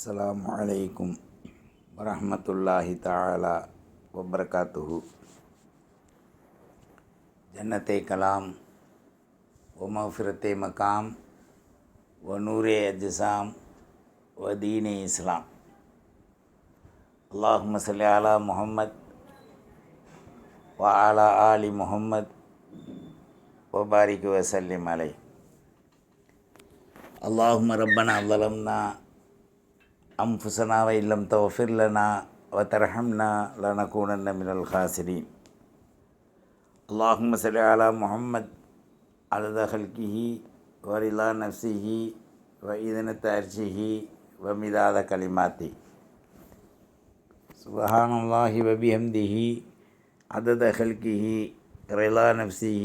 அஸ்லாம் வலைக்கும் வரமத்துல்லாஹி தாலா வபர்காத்துஹு. ஜன்னத்தை கலாம் ஒமஃபிரத்தை மகாம் வனூரே அஜிசாம் வதீனே இஸ்லாம். அல்லாஹ் மசல்லி அலா முஹம்மத் வ அலா ஆலி முஹம்மத் வபாரிக்கு வசல்லிம் அலை அல்லாஹும் ரப்பனா அல்லலம்னா أنفسنا وإن لم تغفر لنا وترحمنا لنكونن من الخاسرين. اللهم صل على محمد عدد خلقه ورضا نفسه وإذنة عرشه ومداد كلماته. سبحان الله وبحمده عدد خلقه رضا نفسه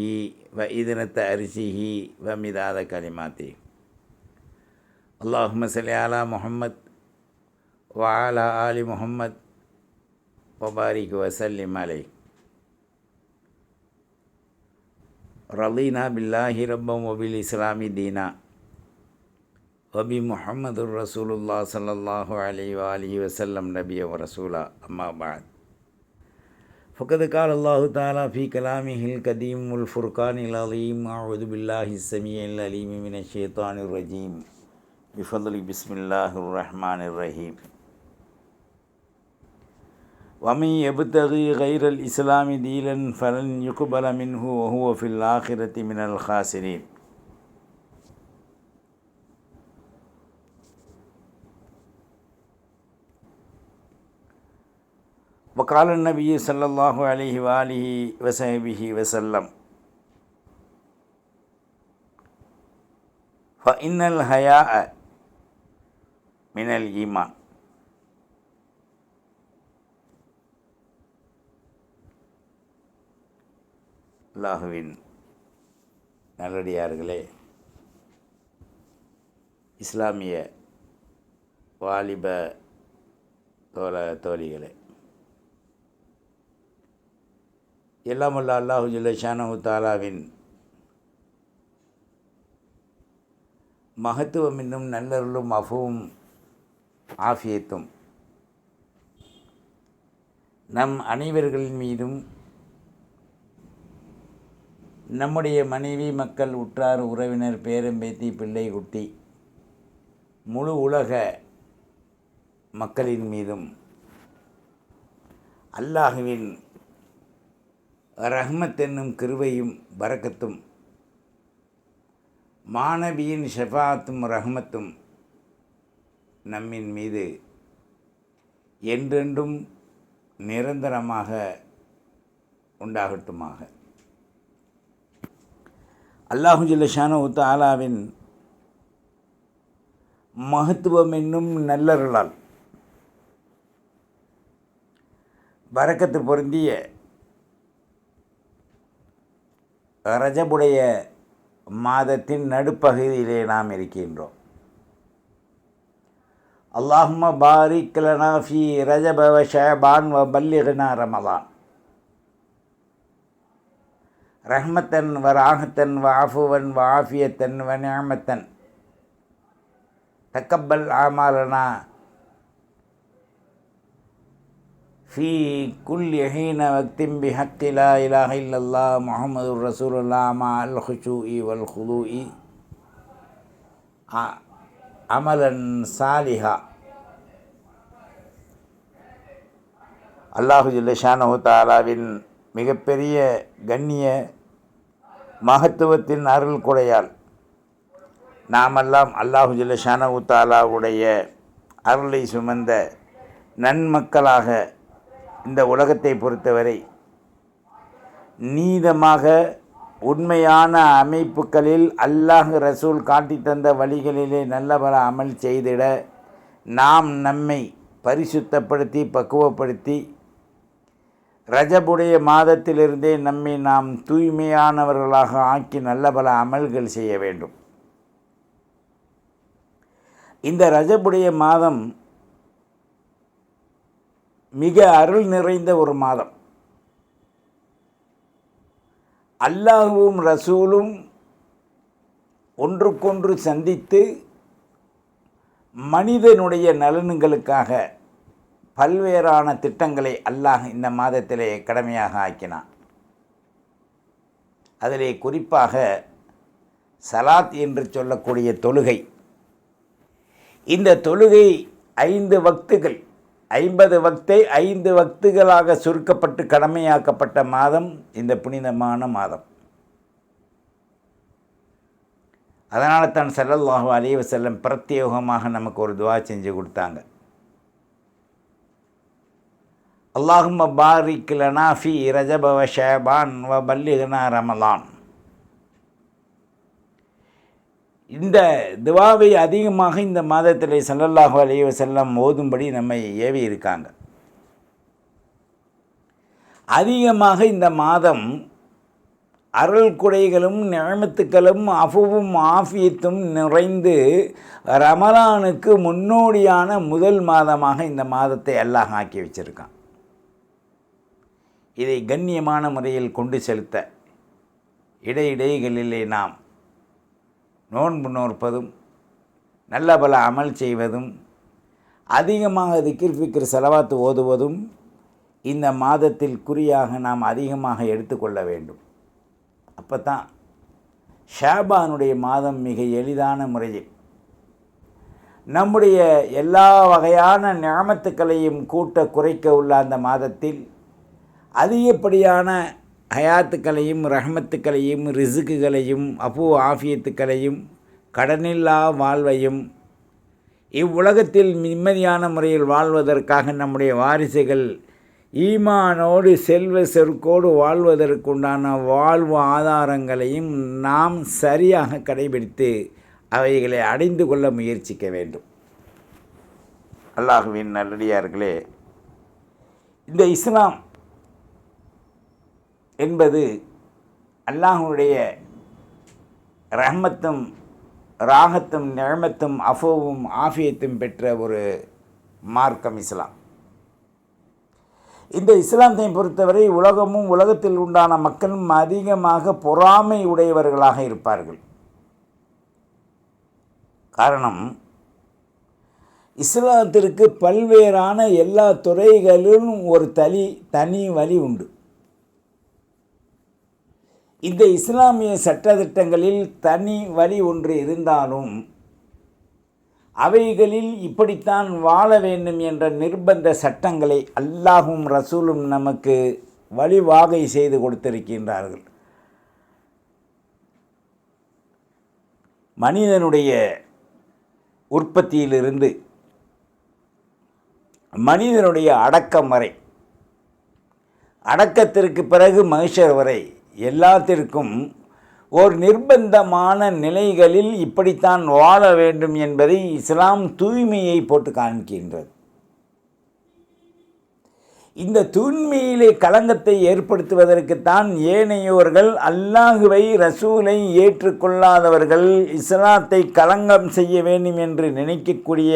وإذنة عرشه ومداد كلماته. اللهم صل على محمد وعلى آل محمد وبارك وسلم عليه. رضينا بالله ربا وبالإسلام دينا. وبمحمد رسول الله صلى الله عليه وآله وسلم نبيا ورسولا. أما بعد. فقد قال الله تعالى في كلامه القديم والفرقان العظيم أعوذ بالله السميع العليم من الشيطان الرجيم. بفضل بسم الله الرحمن الرحيم. ومن يبتغي غير الإسلام دينا فلن يقبل منه وهو في الآخرة من الخاسرين. وقال النبي صلى الله عليه وآله وصحبه وسلم. فإن الحياء من الإيمان. அல்லாஹுவின் நல்லடியார்களே இஸ்லாமிய வாலிப தோல தோழிகளே. எல்லாம் அல்ல அல்லாஹு ஜல்ல தாலாவின் மகத்துவம் என்னும் நல்லருளும் அஃபுவும் ஆஃபியத்தும் நம் அனைவர்களின் மீதும் நம்முடைய மனைவி மக்கள் உற்றார் உறவினர் பேரம்பேத்தி பிள்ளை குட்டி முழு உலக மக்களின் மீதும் அல்லாஹுவின் ரஹ்மத் என்னும் கிருவையும் பறக்கத்தும் மாணவியின் ஷெஃபாத்தும் ரஹ்மத்தும் நம்மின் மீது என்றென்றும் நிரந்தரமாக உண்டாகட்டுமாக. அல்லாஹு ஜில்லஷானு தாலாவின் மகத்துவம் என்னும் நல்லருளால் வரக்கத்து பொருந்திய ரஜபுடைய மாதத்தின் நடுப்பகுதியிலே நாம் இருக்கின்றோம். அல்லாஹும பாரிக்லனா ஃபி ரஜப ஷபான் வ பல்லிகனா ரமலான். ரஹ்மத்தன் வ ராகத்தன் வ ஆஃபுவன் வ ஆஃபியத்தன் வ நியமத்தன் தக்கப்பல் ஆமாலனா في كل حين وقت بحق لا إله إلا الله محمد رسول الله مع الخشوع والخضوع عملا صالحا அல்லாஹு ஜில்லஷானு தாலாவின் மிகப்பெரிய கண்ணிய மகத்துவத்தின் அருள் குடையால் நாமெல்லாம் அல்லாஹு ஜில்லஷானு தாலாவுடைய அருளை சுமந்த நன்மக்களாக இந்த உலகத்தை பொறுத்தவரை நீதமாக உண்மையான அமைப்புகளில் அல்லாஹ் ரசூல் காட்டி தந்த வழிகளிலே நல்ல பல அமல் செய்திட நாம் நம்மை பரிசுத்தப்படுத்தி பக்குவப்படுத்தி ரஜபுடைய மாதத்திலிருந்தே நம்மை நாம் தூய்மையானவர்களாக ஆக்கி நல்ல பல அமல்கள் செய்ய வேண்டும். இந்த ரஜபுடைய மாதம் மிக அருள் நிறைந்த ஒரு மாதம். அல்லாஹுவும் ரசூலும் ஒன்றுக்கொன்று சந்தித்து மனிதனுடைய நலன்களுக்காக பல்வேறான திட்டங்களை அல்லாஹ் இந்த மாதத்திலே கடமையாக ஆக்கினான். அதிலே குறிப்பாக சலாத் என்று சொல்லக்கூடிய தொழுகை. இந்த தொழுகை ஐந்து வக்துகள் ஐம்பது வக்தை ஐந்து வக்துகளாக சுருக்கப்பட்டு கடமையாக்கப்பட்ட மாதம் இந்த புனிதமான மாதம். அதனால தான் செல்லல்லாஹு அலைவசல்லம் பிரத்யேகமாக நமக்கு ஒரு துவா செஞ்சு கொடுத்தாங்க. அல்லாஹும் பாரிக் லனா ஃபி ரஜபவ வ வ பல்லிகனா ரமலான். இந்த துவாவை அதிகமாக இந்த மாதத்திலே ஸல்லல்லாஹு அலைய செல்லம் ஓதும்படி நம்மை ஏவி இருக்காங்க. அதிகமாக இந்த மாதம் அருள் குடைகளும் நிழமத்துக்களும் அஃபுவும் ஆஃபியத்தும் நிறைந்து ரமலானுக்கு முன்னோடியான முதல் மாதமாக இந்த மாதத்தை அல்லாஹ் ஆக்கி வச்சிருக்கான். இதை கண்ணியமான முறையில் கொண்டு செலுத்த இடையிடைகளிலே நாம் நோன்பு நோற்பதும் நல்ல பல அமல் செய்வதும் அதிகமாக திக்கிர் ஃபிக்கிர் செலவாத்து ஓதுவதும் இந்த மாதத்தில் குறியாக நாம் அதிகமாக எடுத்துக்கொள்ள வேண்டும். அப்போ தான் ஷாபானுடைய மாதம் மிக எளிதான முறையில் நம்முடைய எல்லா வகையான ஞாமத்துக்களையும் கூட்ட குறைக்க உள்ள அந்த மாதத்தில் அதிகப்படியான ஹயாத்துக்களையும் ரஹமத்துக்களையும் ரிசுக்குகளையும் அபு ஆஃபியத்துக்களையும் கடனில்லா வாழ்வையும் இவ்வுலகத்தில் நிம்மதியான முறையில் வாழ்வதற்காக நம்முடைய வாரிசுகள் ஈமானோடு செல்வ செருக்கோடு வாழ்வதற்குண்டான வாழ்வு ஆதாரங்களையும் நாம் சரியாக கடைபிடித்து அவைகளை அடைந்து கொள்ள முயற்சிக்க வேண்டும். அல்லாஹுவின் நல்லடியார்களே இந்த இஸ்லாம் என்பது அல்லாஹுடைய ரஹமத்தும் ராகத்தும் நிழமத்தும் அஃபோவும் ஆஃபியத்தும் பெற்ற ஒரு மார்க்கம் இஸ்லாம். இந்த இஸ்லாத்தை பொறுத்தவரை உலகமும் உலகத்தில் உண்டான மக்களும் அதிகமாக பொறாமை உடையவர்களாக இருப்பார்கள். காரணம் இஸ்லாத்திற்கு பல்வேறான எல்லா துறைகளிலும் ஒரு தனி தனி வழி உண்டு. இந்த இஸ்லாமிய சட்டத்திட்டங்களில் தனி வழி ஒன்று இருந்தாலும் அவைகளில் இப்படித்தான் வாழ வேண்டும் என்ற நிர்பந்த சட்டங்களை அல்லாஹும் ரசூலும் நமக்கு வழிவாகை செய்து கொடுத்திருக்கின்றார்கள். மனிதனுடைய உற்பத்தியிலிருந்து மனிதனுடைய அடக்கம் வரை அடக்கத்திற்கு பிறகு மகிஷர் வரை எல்லாத்திற்கும் ஓர் நிர்பந்தமான நிலைகளில் இப்படித்தான் வாழ வேண்டும் என்பதை இஸ்லாம் தூய்மையை போட்டு காண்கின்றது. இந்த தூய்மையிலே களங்கத்தை ஏற்படுத்துவதற்குத்தான் ஏனையோர்கள் அல்லாஹுவை ரசூலை ஏற்றுக்கொள்ளாதவர்கள் இஸ்லாத்தை களங்கம் செய்ய வேண்டும் என்று நினைக்கக்கூடிய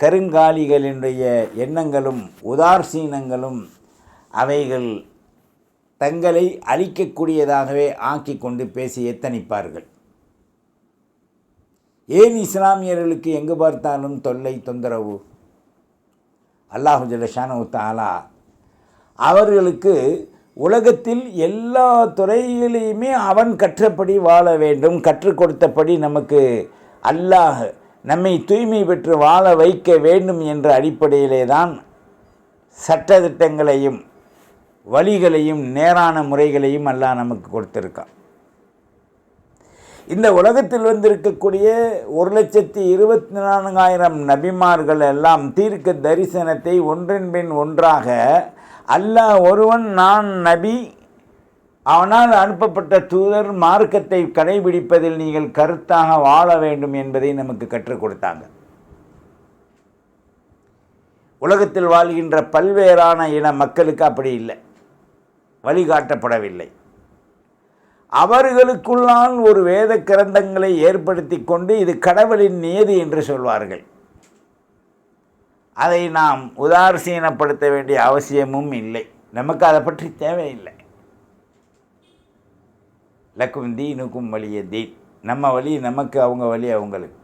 கருங்காலிகளினுடைய எண்ணங்களும் உதாசீனங்களும் அவைகள் தங்களை அழிக்கக்கூடியதாகவே ஆக்கி கொண்டு பேசி எத்தனிப்பார்கள்? ஏன் இஸ்லாமியர்களுக்கு எங்கு பார்த்தாலும் தொல்லை தொந்தரவு? அல்லாஹு ஜலஷானு தாலா அவர்களுக்கு உலகத்தில் எல்லா துறையிலையுமே அவன் கற்றபடி வாழ வேண்டும் கற்றுக் கொடுத்தபடி நமக்கு அல்லாஹ் நம்மை தூய்மை பெற்று வாழ வைக்க வேண்டும் என்ற அடிப்படையிலே தான் சட்டத்திட்டங்களையும் வழிகளையும் நேரான முறைகளையும் அல்லாஹ் நமக்கு கொடுத்துருக்கான். இந்த உலகத்தில் வந்திருக்கக்கூடிய ஒரு லட்சத்தி இருபத்தி நான்காயிரம் நபிமார்கள் எல்லாம் தீர்க்க தரிசனத்தை ஒன்றின் பின் ஒன்றாக அல்லாஹ் ஒருவன் நான் நபி அவனால் அனுப்பப்பட்ட தூதர் மார்க்கத்தை கடைபிடிப்பதில் நீங்கள் கருத்தாக வாழ வேண்டும் என்பதை நமக்கு கற்றுக் கொடுத்தாங்க. உலகத்தில் வாழ்கின்ற பல்வேறான இன மக்களுக்கு அப்படி இல்லை. வழிகாட்டப்படவில்லை. அவர்களுக்குள்ளான் ஒரு வேத கிரந்தங்களை ஏற்படுத்தி கொண்டு இது கடவுளின் நியதி என்று சொல்வார்கள். அதை நாம் உதாசீனப்படுத்த வேண்டிய அவசியமும் இல்லை. நமக்கு அதை பற்றி தேவையில்லை. லக்கும் தீனுக்கும் வழிய தீன். நம்ம வழி நமக்கு அவங்க வழி அவங்களுக்கு.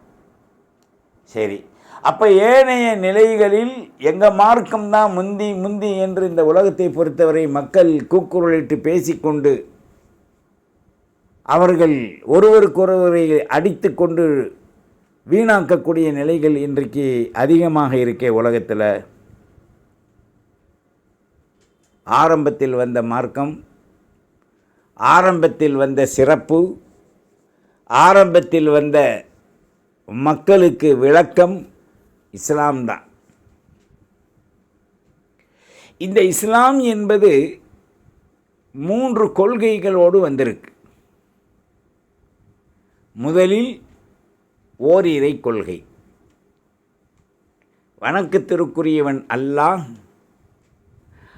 சரி. அப்போ ஏனைய நிலைகளில் எங்கள் மார்க்கம்தான் முந்தி முந்தி என்று இந்த உலகத்தை பொறுத்தவரை மக்கள் கூக்குரலிட்டு பேசிக்கொண்டு அவர்கள் ஒருவருக்கொருவரை அடித்து கொண்டு வீணாக்கக்கூடிய நிலைகள் இன்றைக்கு அதிகமாக இருக்கே உலகத்தில். ஆரம்பத்தில் வந்த மார்க்கம் ஆரம்பத்தில் வந்த சிறப்பு ஆரம்பத்தில் வந்த மக்களுக்கு விளக்கம் இஸ்லாம் தான் இந்த இஸ்லாம் என்பது மூன்று கொள்கைகளோடு வந்திருக்கு. முதலில் ஓரிரை கொள்கை. வணக்கத்திற்குரியவன் அல்லாஹ்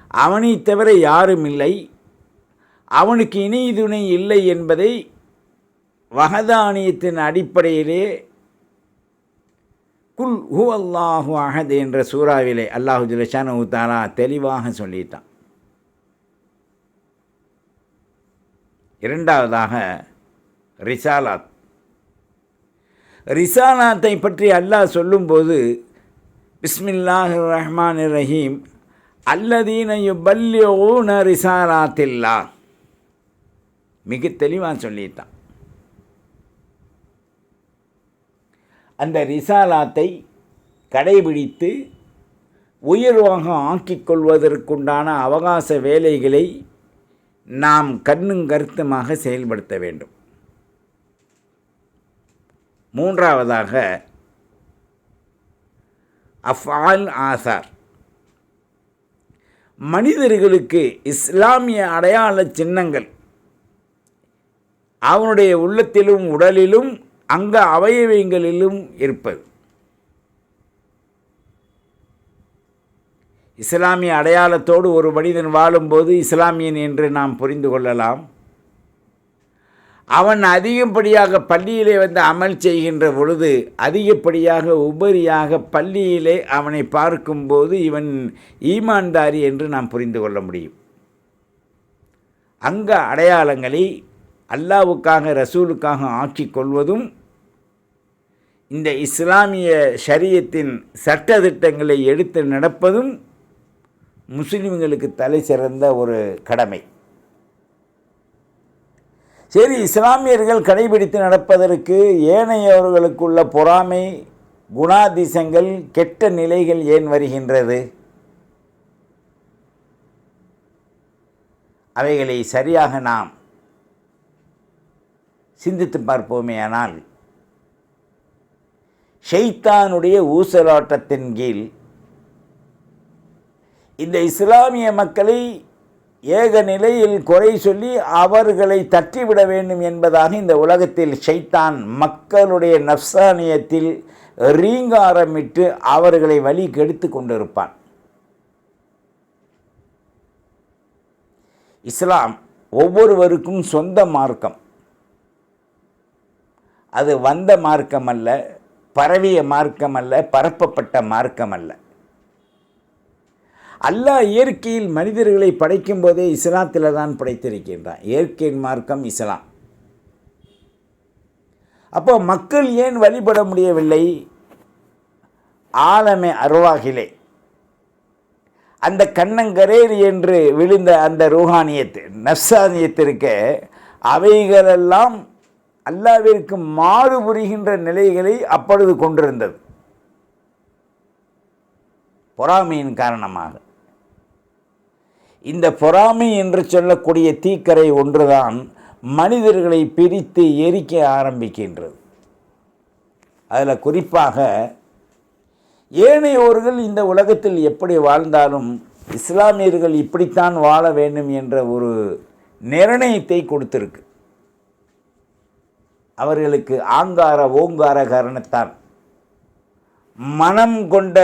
அவனைத் தவிர யாரும் இல்லை. அவனுக்கு இணை துணை இல்லை என்பதை வகதானியத்தின் அடிப்படையிலே குல் ஹூ அல்லாஹு அஹத் என்ற சூறாவிலே அல்லாஹு ஜுலஷான தாலா தெளிவாக சொல்லிட்டான். இரண்டாவதாக ரிசாலாத். ரிசாலாத்தை பற்றி அல்லாஹ் சொல்லும்போது பிஸ்மில்லாஹ் ரஹ்மான் ரஹீம் அல்லதீன யுபல்யோன ரிசாலாத்தில்லா. மிக தெளிவாக சொல்லிட்டான். அந்த ரிசாலாத்தை கடைபிடித்து உயர்வாக ஆக்கிக் கொள்வதற்குண்டான அவகாச வேலைகளை நாம் கண்ணும் கருத்துமாக செயல்படுத்த வேண்டும். மூன்றாவதாக அஃபால் ஆசார். மனிதர்களுக்கு இஸ்லாமிய அடையாள சின்னங்கள். அவனுடைய உள்ளத்திலும் உடலிலும் அங்க அவயவங்களிலும் இருப்பது. இஸ்லாமிய அடையாளத்தோடு ஒரு மனிதன் வாழும்போது இஸ்லாமியன் என்று நாம் புரிந்து கொள்ளலாம். அவன் அதிகப்படியாக பள்ளியிலே வந்து அமல் செய்கின்ற பொழுது அதிகப்படியாக உபரியாக பள்ளியிலே அவனை பார்க்கும்போது இவன் ஈமான்தாரி என்று நாம் புரிந்து கொள்ள முடியும். அங்க அடையாளங்களை அல்லாவுக்காக ரசூலுக்காக ஆக்கிக் கொள்வதும் இந்த இஸ்லாமிய ஷரியத்தின் சட்டத்திட்டங்களை எடுத்து நடப்பதும் முஸ்லிம்களுக்கு தலை சிறந்த ஒரு கடமை. சரி இஸ்லாமியர்கள் கடைபிடித்து நடப்பதற்கு ஏனையவர்களுக்குள்ள பொறாமை குணாதிசங்கள் கெட்ட நிலைகள் ஏன் வருகின்றது? அவைகளை சரியாக நாம் சிந்தித்து பார்ப்போமே ஆனால் ஷெய்தானுடைய ஊசலாட்டத்தின் கீழ் இந்த இஸ்லாமிய மக்களை ஏக நிலையில் குறை சொல்லி அவர்களை தட்டிவிட வேண்டும் என்பதாக இந்த உலகத்தில் ஷைத்தான் மக்களுடைய நப்சானியத்தில் ரீங்காரமிட்டு அவர்களை வழி கெடுத்து கொண்டிருப்பான். இஸ்லாம் ஒவ்வொருவருக்கும் சொந்த மார்க்கம். அது வந்த மார்க்கம் அல்ல பரவிய மார்க்கம் அல்ல பரப்பப்பட்ட மார்க்கம் அல்ல அல்லாஹ் இயற்கையில் மனிதர்களை படைக்கும் போதே இஸ்லாத்தில் தான் படைத்திருக்கின்றான். இயற்கையின் மார்க்கம் இஸ்லாம். அப்போ மக்கள் ஏன் வழிபட முடியவில்லை? ஆலமே அருவாகிலே. அந்த கண்ணங்கரேர் என்று விழுந்த அந்த ரூஹானியத்து நப்சானியத்திற்கு அவைகளெல்லாம் அல்லாவிற்கு மாறுபுரிகின்ற நிலைகளை அப்பொழுது கொண்டிருந்தது. பொறாமையின் காரணமாக. இந்த பொறாமை என்று சொல்லக்கூடிய தீக்கரை ஒன்றுதான் மனிதர்களை பிரித்து எரிக்க ஆரம்பிக்கின்றது. அதில் குறிப்பாக ஏனையோர்கள் இந்த உலகத்தில் எப்படி வாழ்ந்தாலும் இஸ்லாமியர்கள் இப்படித்தான் வாழ வேண்டும் என்ற ஒரு நிர்ணயத்தை கொடுத்துருக்கு. அவர்களுக்கு ஆங்கார ஓங்கார காரணத்தான். மனம் கொண்ட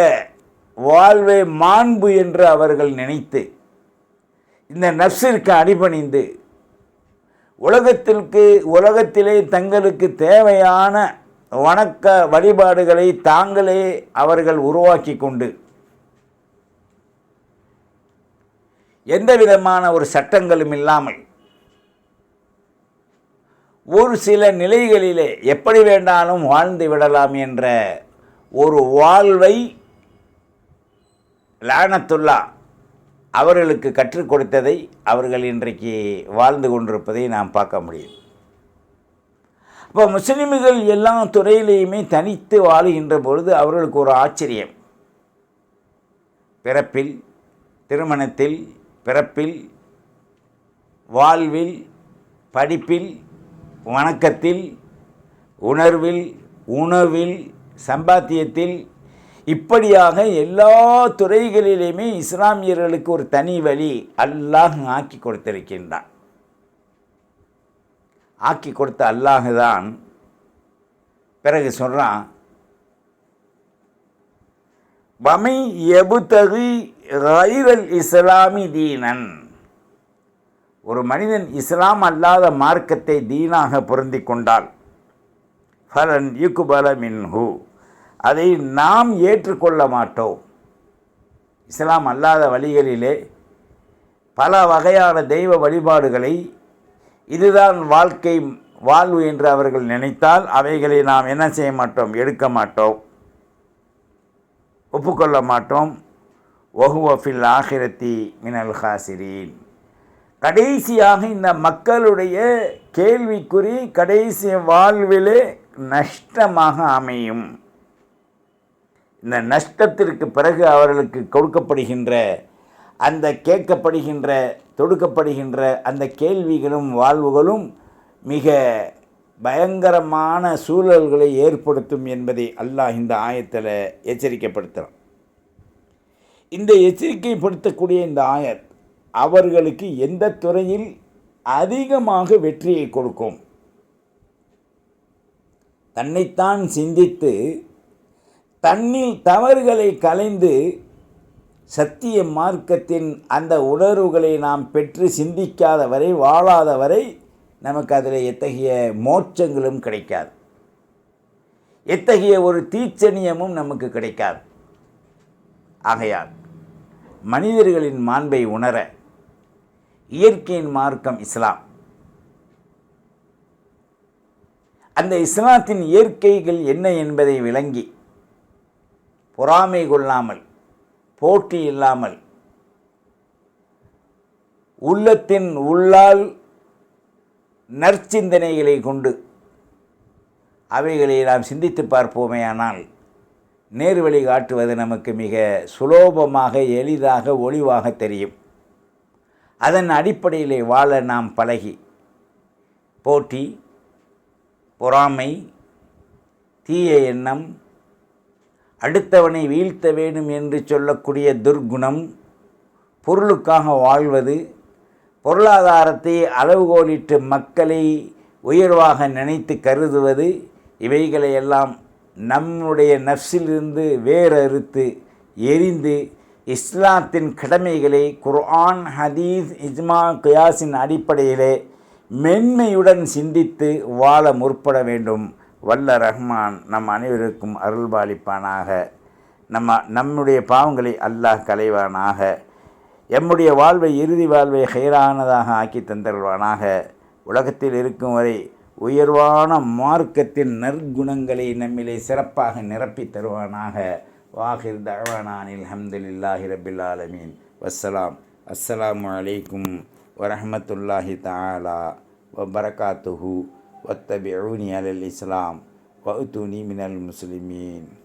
வாழ்வே மாண்பு என்று அவர்கள் நினைத்து இந்த நப்சிற்கு அடிபணிந்து உலகத்திற்கு உலகத்திலே தங்களுக்கு தேவையான வணக்க வழிபாடுகளை தாங்களே அவர்கள் உருவாக்கி கொண்டு எந்த விதமான ஒரு சட்டங்களும் இல்லாமல் ஒரு சில நிலைகளிலே எப்படி வேண்டாலும் வாழ்ந்து விடலாம் என்ற ஒரு வாழ்வை லானத்துல்லா அவர்களுக்கு கற்றுக் கொடுத்ததை அவர்கள் இன்றைக்கு வாழ்ந்து கொண்டிருப்பதை நாம் பார்க்க முடியும். அப்போ முஸ்லீம்கள் எல்லா துறையிலையுமே தனித்து வாழுகின்ற பொழுது அவர்களுக்கு ஒரு ஆச்சரியம். பிறப்பில் திருமணத்தில் பிறப்பில் வாழ்வில் படிப்பில் வணக்கத்தில் உணர்வில் உணவில் சம்பாத்தியத்தில் இப்படியாக எல்லா துறைகளிலுமே இஸ்லாமியர்களுக்கு ஒரு தனி வழி அல்லாஹ் ஆக்கி கொடுத்திருக்கின்றான். ஆக்கி கொடுத்த அல்லாஹ் தான் பிறகு சொல்கிறான் வமை எபுத்தகு ரைரல் இஸ்லாமி தீனன். ஒரு மனிதன் இஸ்லாம் அல்லாத மார்க்கத்தை தீனாக பொருந்தி கொண்டால் ஃபலன் யுக்குபல மின்ஹு அதை நாம் ஏற்றுக்கொள்ள மாட்டோம். இஸ்லாம் அல்லாத வழிகளிலே பல வகையான தெய்வ வழிபாடுகளை இதுதான் வாழ்க்கை வாழ்வு என்று அவர்கள் நினைத்தால் அவைகளை நாம் என்ன செய்ய மாட்டோம்? எடுக்க மாட்டோம். ஒப்புக்கொள்ள மாட்டோம். ஒஹுவஃபில் ஆகிரத்தி மினல் ஹாசிரீன். கடைசியாக இந்த மக்களுடைய கேள்விக்குறி கடைசி வாழ்விலே நஷ்டமாக அமையும். இந்த நஷ்டத்திற்கு பிறகு அவர்களுக்கு கொடுக்கப்படுகின்ற அந்த கேட்கப்படுகின்ற தொடுக்கப்படுகின்ற அந்த கேள்விகளும் வாழ்வுகளும் மிக பயங்கரமான சூழல்களை ஏற்படுத்தும் என்பதை அல்லாஹ் இந்த ஆயத்தில் எச்சரிக்கைப்படுத்துகிறான் இந்த எச்சரிக்கைப்படுத்தக்கூடிய இந்த ஆயத் அவர்களுக்கு எந்த துறையில் அதிகமாக வெற்றியை கொடுக்கும்? தன்னைத்தான் சிந்தித்து தன்னில் தவறுகளை கலைந்து சத்திய மார்க்கத்தின் அந்த உணர்வுகளை நாம் பெற்று சிந்திக்காத வரை வாழாத வரை நமக்கு அதில் எத்தகைய மோட்சங்களும் கிடைக்காது. எத்தகைய ஒரு தீச்சனியமும் நமக்கு கிடைக்காது. ஆகையால் மனிதர்களின் மாண்பை உணர இயற்கையின் மார்க்கம் இஸ்லாம். அந்த இஸ்லாத்தின் இயற்கைகள் என்ன என்பதை விளங்கி பொறாமை கொள்ளாமல் போட்டி இல்லாமல் உள்ளத்தின் உள்ளால் நற்சிந்தனைகளை கொண்டு அவைகளை நாம் சிந்தித்து பார்ப்போமே ஆனால் நேர்வழி காட்டுவது நமக்கு மிக சுலோபமாக எளிதாக ஒளிவாக தெரியும். அதன் அடிப்படையிலே வாழ நாம் பழகி. போட்டி பொறாமை தீய எண்ணம் அடுத்தவனை வீழ்த்த வேண்டும் என்று சொல்லக்கூடிய துர்க்குணம் பொருளுக்காக வாழ்வது பொருளாதாரத்தை அளவுகோலிட்டு மக்களை உயர்வாக நினைத்து கருதுவது இவைகளையெல்லாம் நம்முடைய நஃப்ஸிலிருந்து வேறறுத்து எரிந்து இஸ்லாத்தின் கடமைகளை குர்ஆன் ஹதீஸ் இஜ்மா கியாஸின் அடிப்படையிலே மென்மையுடன் சிந்தித்து வாழ முற்பட வேண்டும். வல்ல ரஹ்மான் நம் அனைவருக்கும் அருள்பாலிப்பானாக. நம்ம நம்முடைய பாவங்களை அல்லாஹ் கலைவானாக எம்முடைய வாழ்வை இறுதி வாழ்வை ஹைரானதாக ஆக்கி தந்தருவானாக உலகத்தில் இருக்கும் வரை உயர்வான மார்க்கத்தின் நற்குணங்களை நம்மிலே சிறப்பாக நிரப்பி தருவானாக. وآخر دعوانا عن الحمد لله رب العالمين. والسلام. السلام عليكم ورحمة الله تعالى وبركاته. واتبعوني على الإسلام وأتوني من المسلمين.